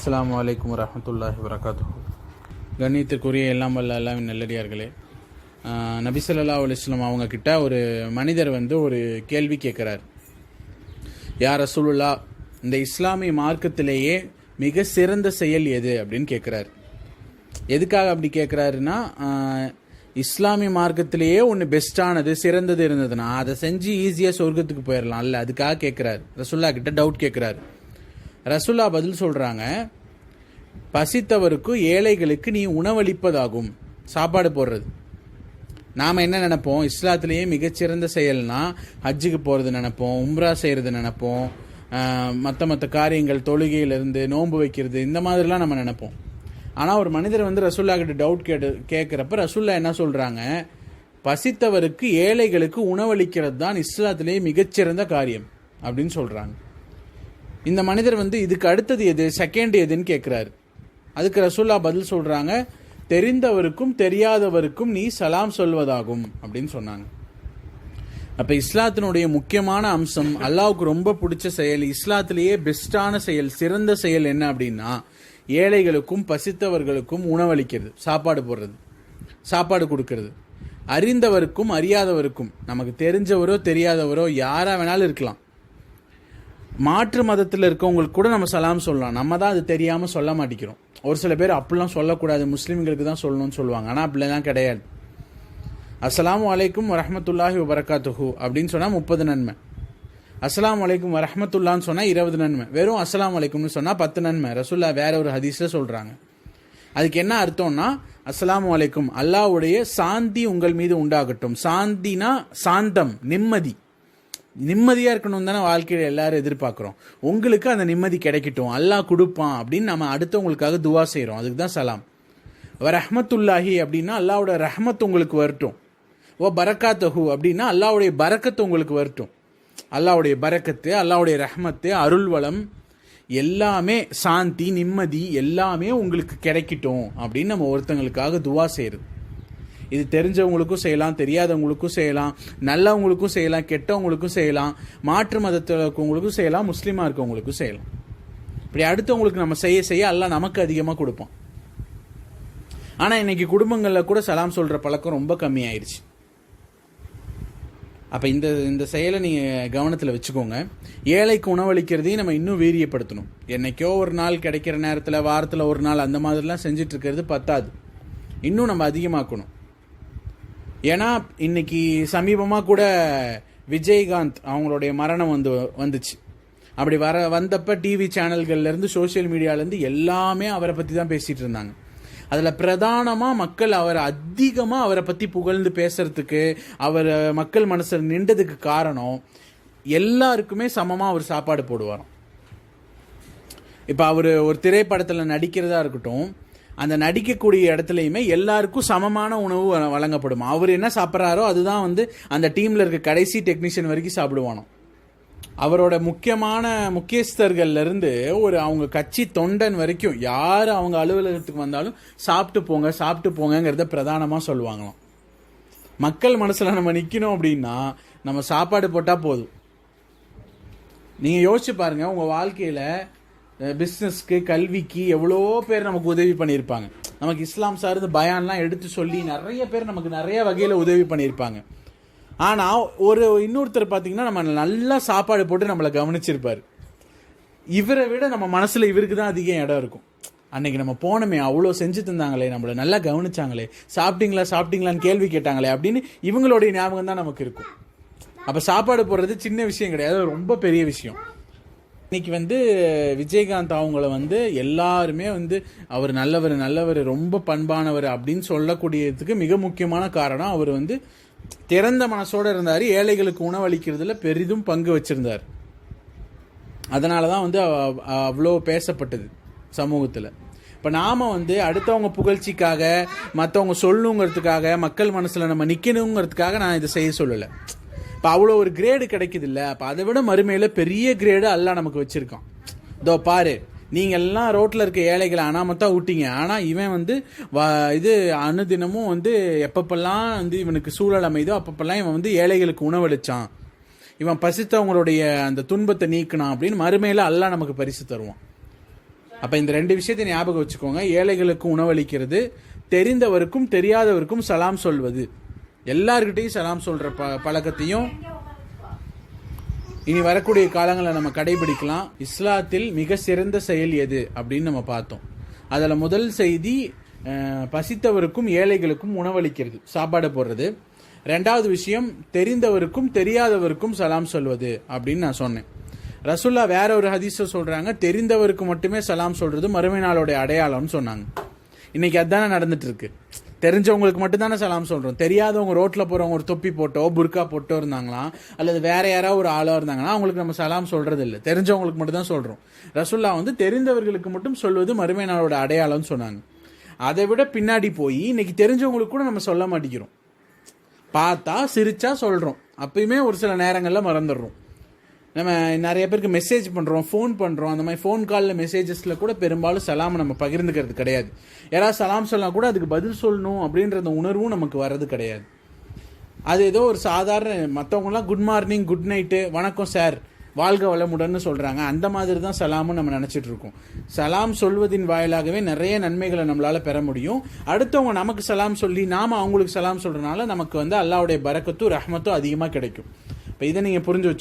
அஸ்லாம் வலைக்கம் வரமத்துல்லாஹி வரகாத்து கண்ணியத்திற்குரிய எல்லாம் வல்ல எல்லாம் நல்லடியார்களே நபிசல்லா நபி ஸல்லல்லாஹு அவங்க கிட்ட ஒரு மனிதர் வந்து ஒரு கேள்வி கேட்குறார். யார் ரசூலுல்லா இந்த இஸ்லாமிய மார்க்கத்திலேயே மிக சிறந்த செயல் எது அப்படின்னு கேட்குறாரு. எதுக்காக அப்படி கேட்குறாருன்னா இஸ்லாமிய மார்க்கத்திலேயே ஒன்று பெஸ்ட்டானது சிறந்தது இருந்ததுன்னா அதை செஞ்சு ஈஸியாக சொர்க்கத்துக்கு போயிடலாம் இல்லை அதுக்காக கேட்குறாரு. ரசுல்லா கிட்ட டவுட் கேட்குறாரு. ரசுல்லா பதில் சொல்கிறாங்க பசித்தவருக்கு ஏழைகளுக்கு நீ உணவளிப்பதாகும். சாப்பாடு போடுறது. நாம் என்ன நினைப்போம்? இஸ்லாத்திலேயே மிகச்சிறந்த செயல்னா ஹஜ்ஜுக்கு போகிறது நினைப்போம் உம்ரா செய்கிறது நினைப்போம் மற்ற மற்ற காரியங்கள் தொழுகையிலிருந்து நோன்பு வைக்கிறது இந்த மாதிரிலாம் நம்ம நினைப்போம். ஆனால் ஒரு மனிதர் வந்து ரசுல்லா கிட்ட டவுட் கேட்டு கேட்குறப்ப ரசுல்லா என்ன சொல்கிறாங்க பசித்தவருக்கு ஏழைகளுக்கு உணவளிக்கிறது தான் இஸ்லாத்திலேயே மிகச்சிறந்த காரியம் அப்படின்னு சொல்கிறாங்க இந்த மனிதர் வந்து இதுக்கு அடுத்தது எது செகண்ட் எதுன்னு கேட்குறாரு அதுக்கு ரசூல்லா பதில் சொல்கிறாங்க தெரிந்தவருக்கும் தெரியாதவருக்கும் நீ சலாம் சொல்வதாகும் அப்படின்னு சொன்னாங்க. அப்போ இஸ்லாத்தினுடைய முக்கியமான அம்சம் அல்லாவுக்கு ரொம்ப பிடிச்ச செயல் இஸ்லாத்திலேயே பெஸ்ட்டான செயல் சிறந்த செயல் என்ன அப்படின்னா ஏழைகளுக்கும் பசித்தவர்களுக்கும் உணவளிக்கிறது சாப்பாடு போடுறது சாப்பாடு கொடுக்கறது. அறிந்தவருக்கும் அறியாதவருக்கும் நமக்கு தெரிஞ்சவரோ தெரியாதவரோ யாராக வேணாலும் இருக்கலாம். மாற்று மதத்தில் இருக்கவங்களுக்கு கூட நம்ம சலாம் சொல்லலாம். நம்ம தான் அது தெரியாமல் சொல்ல மாட்டேங்கிறோம். ஒரு சில பேர் அப்படிலாம் சொல்லக்கூடாது. முஸ்லீம்களுக்கு தான் சொல்லணும்னு சொல்லுவாங்க. ஆனால் அப்படிலாம் கிடையாது. அஸ்லாம் வலைக்கும் வரஹமத்துல்லாஹி வபரகாத்துஹு அப்படின்னு சொன்னால் முப்பது நன்மை. அஸ்லாம் வலைக்கும் வரஹமத்துல்லான்னு சொன்னால் இருபது நன்மை. வெறும் அஸ்லாம் வலைக்கும்னு சொன்னால் பத்து நன்மை. ரசுல்லா வேற ஒரு ஹதீஸில் சொல்கிறாங்க அதுக்கு என்ன அர்த்தம்னா அஸ்லாம் வலைக்கும் அல்லாஹ்வுடைய சாந்தி உங்கள் மீது உண்டாகட்டும். சாந்தினா சாந்தம் நிம்மதி. நிம்மதியாக இருக்கணும் தானே வாழ்க்கையில் எல்லாரும் எதிர்பார்க்குறோம். உங்களுக்கு அந்த நிம்மதி கிடைக்கட்டும். அல்லாஹ் கொடுப்பான் அப்படின்னு நம்ம அடுத்தவங்களுக்காக துவா செய்கிறோம் அதுக்கு தான் சலாம். ரஹமத்துல்லாஹி அப்படின்னா அல்லாவோட ரஹமத் உங்களுக்கு வரட்டும். ஓ பரக்காத்தஹு அப்படின்னா அல்லாவுடைய பரக்கத்து உங்களுக்கு வரட்டும். அல்லாவுடைய பரக்கத்து அல்லாவுடைய ரஹமத்து அருள்வளம் எல்லாமே சாந்தி நிம்மதி எல்லாமே உங்களுக்கு கிடைக்கட்டும் அப்படின்னு நம்ம ஒருத்தங்களுக்காக துவா செய்கிறது இது தெரிஞ்சவங்களுக்கும் செய்யலாம் தெரியாதவங்களுக்கும் செய்யலாம் நல்லவங்களுக்கும் செய்யலாம் கெட்டவங்களுக்கும் செய்யலாம் மாற்று மதத்தில் இருக்கவங்களுக்கும் செய்யலாம் முஸ்லீமாக இருக்கவங்களுக்கும் செய்யலாம். இப்படி அடுத்தவங்களுக்கு நம்ம செய்ய செய்ய எல்லாம் நமக்கு அதிகமாக கொடுப்போம் ஆனால் இன்னைக்கு குடும்பங்களில் கூட சலாம் சொல்கிற பழக்கம் ரொம்ப கம்மியாயிருச்சு. அப்போ இந்த இந்த செயலை நீங்கள் கவனத்தில் வச்சுக்கோங்க. ஏழைக்கு உணவளிக்கிறதையும் நம்ம இன்னும் வீரியப்படுத்தணும். என்னைக்கோ ஒரு நாள் கிடைக்கிற நேரத்தில் வாரத்தில் ஒரு நாள் அந்த மாதிரிலாம் செஞ்சுட்டு இருக்கிறது பத்தாது. இன்னும் நம்ம அதிகமாக்கணும். ஏன்னா இன்னைக்கு சமீபமாக கூட விஜயகாந்த் அவங்களுடைய மரணம் வந்து வந்துச்சு. அப்படி வர வந்தப்ப டிவி சேனல்கள்லேருந்து சோஷியல் மீடியாலேருந்து எல்லாமே அவரை பற்றி தான் பேசிகிட்டு இருந்தாங்க. அதில் பிரதானமாக மக்கள் அவரை அதிகமாக அவரை பற்றி புகழ்ந்து பேசுறதுக்கு அவர் மக்கள் மனசில் நின்றதுக்கு காரணம் எல்லாருக்குமே சமமாக அவர் சாப்பாடு போடுவாராம். இப்போ அவர் ஒரு திரைப்படத்தில் நடிக்கிறதா இருக்கட்டும் அந்த நடிக்கக்கூடிய இடத்துலையுமே எல்லாருக்கும் சமமான உணவு வழங்கப்படும். அவர் என்ன சாப்பிட்றாரோ அதுதான் வந்து அந்த டீமில் இருக்க கடைசி டெக்னீஷியன் வரைக்கும் சாப்பிடுவானோ. அவரோட முக்கியமான முக்கியஸ்தர்கள்ல இருந்து ஒரு அவங்க கட்சி தொண்டன் வரைக்கும் யார் அவங்க அலுவலகத்துக்கு வந்தாலும் சாப்பிட்டு போங்க சாப்பிட்டு போங்கங்கிறத பிரதானமாக சொல்லுவாங்களாம். மக்கள் மனசில் நம்ம நிற்கணும் அப்படின்னா நம்ம சாப்பாடு போட்டால் போதும். நீங்கள் யோசிச்சு பாருங்க உங்கள் வாழ்க்கையில் பிஸ்னஸ்க்கு கல்விக்கு எவ்வளோ பேர் நமக்கு உதவி பண்ணியிருப்பாங்க. நமக்கு இஸ்லாம் சார்ந்து பயான்லாம் எடுத்து சொல்லி நிறைய பேர் நமக்கு நிறைய வகையில் உதவி பண்ணியிருப்பாங்க. ஆனால் ஒரு இன்னொருத்தர் பார்த்தீங்கன்னா நம்ம நல்லா சாப்பாடு போட்டு நம்மளை கவனிச்சிருப்பார். இவரை விட நம்ம மனசில் இவருக்கு தான் அதிகம் இடம் இருக்கும். அன்னைக்கு நம்ம போனோமே அவ்வளோ செஞ்சு தந்தாங்களே நம்மளை நல்லா கவனிச்சாங்களே சாப்பிட்டீங்களா சாப்பிட்டீங்களான்னு கேள்வி கேட்டாங்களே அப்படின்னு இவங்களுடைய ஞாபகம் தான் நமக்கு இருக்கும். அப்போ சாப்பாடு போடுறது சின்ன விஷயம் கிடையாது ரொம்ப பெரிய விஷயம். இன்னைக்கு வந்து விஜயகாந்த் அவங்கள வந்து எல்லாருமே வந்து அவர் நல்லவர் நல்லவர் ரொம்ப பண்பானவர் அப்படின்னு சொல்லக்கூடியதுக்கு மிக முக்கியமான காரணம் அவர் வந்து திறந்த மனசோட இருந்தார் ஏழைகளுக்கு உணவளிக்கிறதுல பெரிதும் பங்கு வச்சிருந்தார். அதனால தான் வந்து அவ்வளோ பேசப்பட்டது சமூகத்தில். இப்போ நாம் வந்து அடுத்தவங்க புகழ்ச்சிக்காக மற்றவங்க சொல்லணுங்கிறதுக்காக மக்கள் மனசில் நம்ம நிற்கணுங்கிறதுக்காக நான் இதை செய்ய சொல்லலை. இப்போ அவ்வளோ ஒரு கிரேடு கிடைக்குது இல்லை அப்போ அதை விட மறுமையில் பெரிய கிரேடு எல்லாம் நமக்கு வச்சுருக்கான். இதோ பாரு நீங்கள் எல்லாம் ரோட்டில் இருக்க ஏழைகளை அனாமத்தான் விட்டீங்க ஆனால் இவன் வந்து வ இது அனுதினமும் வந்து எப்பப்பெல்லாம் வந்து இவனுக்கு சூழல் அமைதோ அப்பப்பெல்லாம் இவன் வந்து ஏழைகளுக்கு உணவளிச்சான். இவன் பசித்தவங்களுடைய அந்த துன்பத்தை நீக்கினான் அப்படின்னு மறுமையில் எல்லாம் நமக்கு பரிசு தருவான். அப்போ இந்த ரெண்டு விஷயத்தை ஞாபகம் வச்சுக்கோங்க. ஏழைகளுக்கு உணவளிக்கிறது தெரிந்தவருக்கும் தெரியாதவருக்கும் சலாம் சொல்வது. எல்லார்கிட்டையும் சலாம் சொல்கிற ப பழக்கத்தையும் இனி வரக்கூடிய காலங்களில் நம்ம கடைபிடிக்கலாம். இஸ்லாத்தில் மிக சிறந்த செயல் எது அப்படின்னு நம்ம பார்த்தோம். அதில் முதல் செய்தி பசித்தவருக்கும் ஏழைகளுக்கும் உணவளிக்கிறது சாப்பாடு போடுறது. ரெண்டாவது விஷயம் தெரிந்தவருக்கும் தெரியாதவருக்கும் சலாம் சொல்வது அப்படின்னு நான் சொன்னேன். ரசுல்லா வேற ஒரு ஹதீஸை சொல்கிறாங்க தெரிந்தவருக்கு மட்டுமே சலாம் சொல்கிறது மறுமை நாளோட அடையாளம்னு சொன்னாங்க. இன்னைக்கு அதானே நடந்துட்டு இருக்கு. தெரிஞ்சவங்களுக்கு மட்டும்தானே சலாம் சொல்கிறோம் தெரியாதவங்க ரோட்டில் போகிறவங்க ஒரு தொப்பி போட்டோ புர்கா போட்டோ இருந்தாங்களாம் அல்லது வேற யாராவது ஒரு ஆளாக இருந்தாங்கன்னா அவங்களுக்கு நம்ம சலாம் சொல்கிறது இல்லை தெரிஞ்சவங்களுக்கு மட்டும் தான் ரசுல்லா வந்து தெரிந்தவர்களுக்கு மட்டும் சொல்வது மறுமை நாளோட அடையாளம்னு சொன்னாங்க. அதை விட பின்னாடி போய் இன்னைக்கு தெரிஞ்சவங்களுக்கு கூட நம்ம சொல்ல மாட்டேங்கிறோம். பார்த்தா சிரிச்சா சொல்கிறோம் அப்பயுமே ஒரு சில நேரங்களில் மறந்துடுறோம். நம்ம நிறைய பேருக்கு மெசேஜ் பண்ணுறோம் ஃபோன் பண்ணுறோம் அந்த மாதிரி ஃபோன் காலில் மெசேஜஸில் கூட பெரும்பாலும் சலாம் நம்ம பகிர்ந்துக்கிறது கிடையாது. யாராவது சலாம் சொல்லலாம் கூட அதுக்கு பதில் சொல்லணும் அப்படின்ற அந்த உணர்வும் நமக்கு வர்றது கிடையாது. அது ஏதோ ஒரு சாதாரண மற்றவங்களாம் குட் மார்னிங் குட் நைட்டு வணக்கம் சார் வாழ்க வளமுடன்னு சொல்கிறாங்க அந்த மாதிரி தான் சலாமும் நம்ம நினைச்சிட்டு இருக்கோம். சலாம் சொல்வதின் வாயிலாகவே நிறைய நன்மைகளை நம்மளால் பெற முடியும். அடுத்தவங்க நமக்கு சலாம் சொல்லி நாம அவங்களுக்கு சலாம் சொல்கிறனால நமக்கு வந்து அல்லாவுடைய பரக்கத்தும் ரஹமத்தும் அதிகமாக கிடைக்கும். இப்போ இதை நீங்கள் புரிஞ்சு வச்சுக்கோங்க.